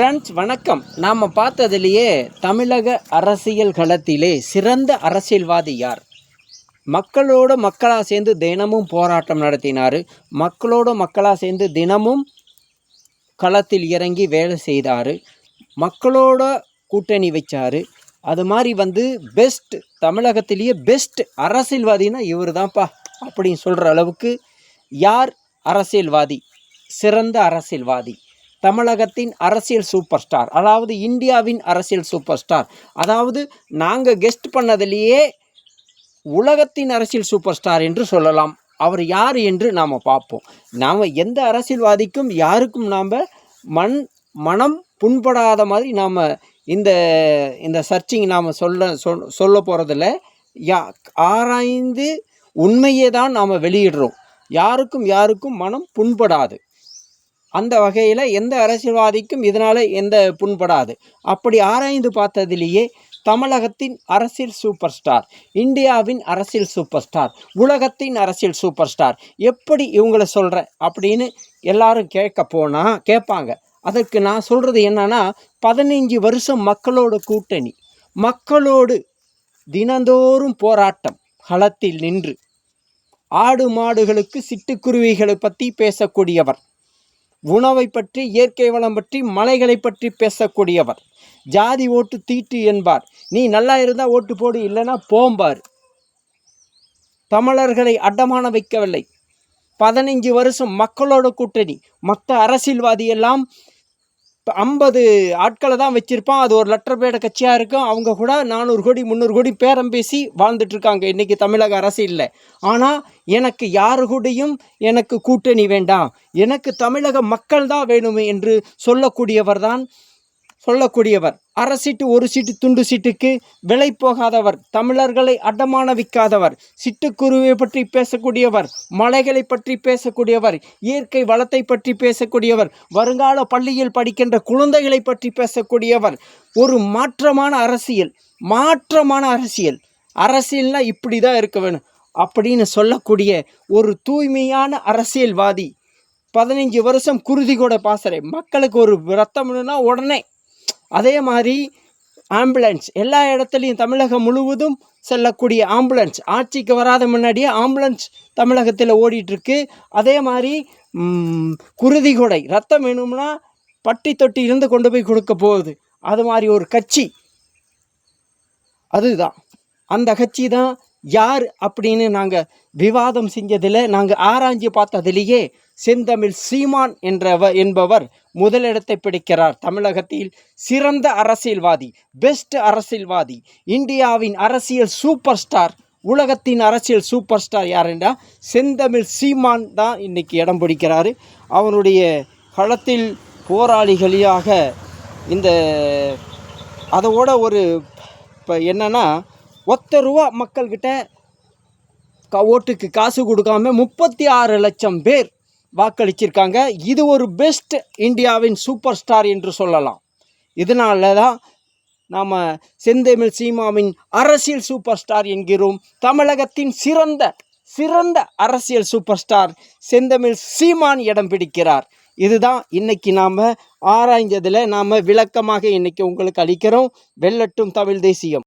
Friends வணக்கம். நாம் பார்த்ததுலேயே தமிழக அரசியல் களத்திலே சிறந்த அரசியல்வாதி யார்? மக்களோட மக்களாக சேர்ந்து தினமும் போராட்டம் நடத்தினார். மக்களோட மக்களாக சேர்ந்து தினமும் களத்தில் இறங்கி வேலை செய்தார். மக்களோட கூட்டணி வச்சார். அது மாதிரி வந்து பெஸ்ட் தமிழகத்திலேயே பெஸ்ட் அரசியல்வாதினா இவர் தான்ப்பா அப்படின்னு சொல்கிற அளவுக்கு யார் அரசியல்வாதி? சிறந்த அரசியல்வாதி. தமிழகத்தின் அரசியல் சூப்பர் ஸ்டார் அதாவது இந்தியாவின் அரசியல் சூப்பர் ஸ்டார். அதாவது நாங்கள் கெஸ்ட் பண்ணதிலேயே உலகத்தின் அரசியல் சூப்பர் ஸ்டார் என்று சொல்லலாம். அவர் யார் என்று நாம் பார்ப்போம். நாம் எந்த அரசியல்வாதிக்கும் யாருக்கும் நாம் மண் மனம் புண்படாத மாதிரி நாம் இந்த இந்த சர்ச்சிங் நாம் சொல்ல சொல்ல போகிறதில்ல யா ஆராய்ந்து உண்மையை தான் நாம் வெளியிடுறோம். யாருக்கும் யாருக்கும் மனம் புண்படாது. அந்த வகையில் எந்த அரசியல்வாதிக்கும் இதனால் எந்த புண்படாது. அப்படி ஆராய்ந்து பார்த்ததிலேயே தமிழகத்தின் அரசியல் சூப்பர் ஸ்டார் இந்தியாவின் அரசியல் சூப்பர் ஸ்டார் உலகத்தின் அரசியல் சூப்பர் ஸ்டார் எப்படி இவங்கள சொல்கிற அப்படின்னு எல்லாரும் கேட்க போனால் கேட்பாங்க. அதற்கு நான் சொல்கிறது என்னென்னா பதினைஞ்சு வருஷம் மக்களோட கூட்டணி மக்களோடு தினந்தோறும் போராட்டம் களத்தில் நின்று ஆடு மாடுகளுக்கு சிட்டுக்குருவிகளை பற்றி பேசக்கூடியவர் உணவை பற்றி இயற்கை வளம் பற்றி மலைகளை பற்றி பேசக்கூடியவர். ஜாதி ஓட்டு தீட்டு என்பார். நீ நல்லா இருந்தால் ஓட்டு போடு இல்லைன்னா போம்பார் தமிழர்களை அடமான வைக்கவில்லை. பதினைஞ்சு வருஷம் மக்களோட கூட்டணி. மற்ற அரசியல்வாதி இப்போ ஐம்பது ஆட்களை தான் வச்சுருப்பான். அது ஒரு லெட்டர் பேட கட்சியாக இருக்கும். அவங்க கூட நானூறு கோடி முந்நூறு கோடி பேரம் பேசி வாழ்ந்துட்டுருக்காங்க இன்றைக்கி தமிழக அரசு இல்லை. ஆனால் எனக்கு யாரு கூடயும் எனக்கு கூட்டணி வேண்டாம். எனக்கு தமிழக மக்கள் தான் வேணும் என்று சொல்லக்கூடியவர் தான் சொல்லக்கூடியவர். அரசிட்டு ஒரு சீட்டு துண்டு சீட்டுக்கு விலை போகாதவர். தமிழர்களை அடமான விற்காதவர் சிட்டுக்குருவியை பற்றி பேசக்கூடியவர். மலைகளை பற்றி பேசக்கூடியவர். இயற்கை வளத்தை பற்றி பேசக்கூடியவர். வருங்கால பள்ளியில் படிக்கின்ற குழந்தைகளை பற்றி பேசக்கூடியவர். ஒரு மாற்றமான அரசியல். மாற்றமான அரசியல். அரசியல்னால் இப்படி தான் இருக்க வேணும். அப்படின்னு சொல்லக்கூடிய ஒரு தூய்மையான அரசியல்வாதி. பதினஞ்சு வருஷம் குருதி கூட பாசறை. மக்களுக்கு ஒரு ரத்தம்னா உடனே அதே மாதிரி ஆம்புலன்ஸ். எல்லா இடத்துலையும் தமிழகம் முழுவதும் செல்லக்கூடிய ஆம்புலன்ஸ். ஆட்சிக்கு வராத முன்னாடியே ஆம்புலன்ஸ் தமிழகத்தில் ஓடிட்டுருக்கு. அதே மாதிரி குருதி கொடை. ரத்தம் வேணும்னா பட்டி தொட்டி இருந்து கொண்டு போய் கொடுக்க போகுது. அது மாதிரி ஒரு கட்சி. அதுதான். அந்த கட்சி தான் யார் அப்படின்னு நாங்கள் விவாதம் செஞ்சதில் நாங்கள் ஆராய்ஞ்சு பார்த்ததிலேயே செந்தமிழ் சீமான் என்றவர் என்பவர் முதலிடத்தை பிடிக்கிறார். தமிழகத்தில் சிறந்த அரசியல்வாதி பெஸ்ட் அரசியல்வாதி இந்தியாவின் அரசியல் சூப்பர் ஸ்டார் உலகத்தின் அரசியல் சூப்பர் ஸ்டார் யார் செந்தமிழ் சீமான் தான் இன்றைக்கி இடம் பிடிக்கிறாரு. அவனுடைய களத்தில் போராளிகளாக இந்த அதோட ஒரு இப்போ என்னென்னா ஒத்த ரூபா மக்கள்கிட்ட கா ஓட்டுக்கு காசு கொடுக்காம முப்பத்தி ஆறு லட்சம் பேர் வாக்களிச்சிருக்காங்க. இது ஒரு பெஸ்ட் இந்தியாவின் சூப்பர் ஸ்டார் என்று சொல்லலாம். இதனால தான் நாம் செந்தமிழ் சீமாவின் அரசியல் சூப்பர் ஸ்டார் என்கிறோம். தமிழகத்தின் சிறந்த சிறந்த அரசியல் சூப்பர் ஸ்டார் செந்தமிழ் சீமான் இடம் பிடிக்கிறார். இதுதான் இன்னைக்கு நாம் ஆராய்ஞ்சதில் நாம் விளக்கமாக இன்னைக்கு உங்களுக்கு அளிக்கிறோம். வெல்லட்டும் தமிழ் தேசியம்.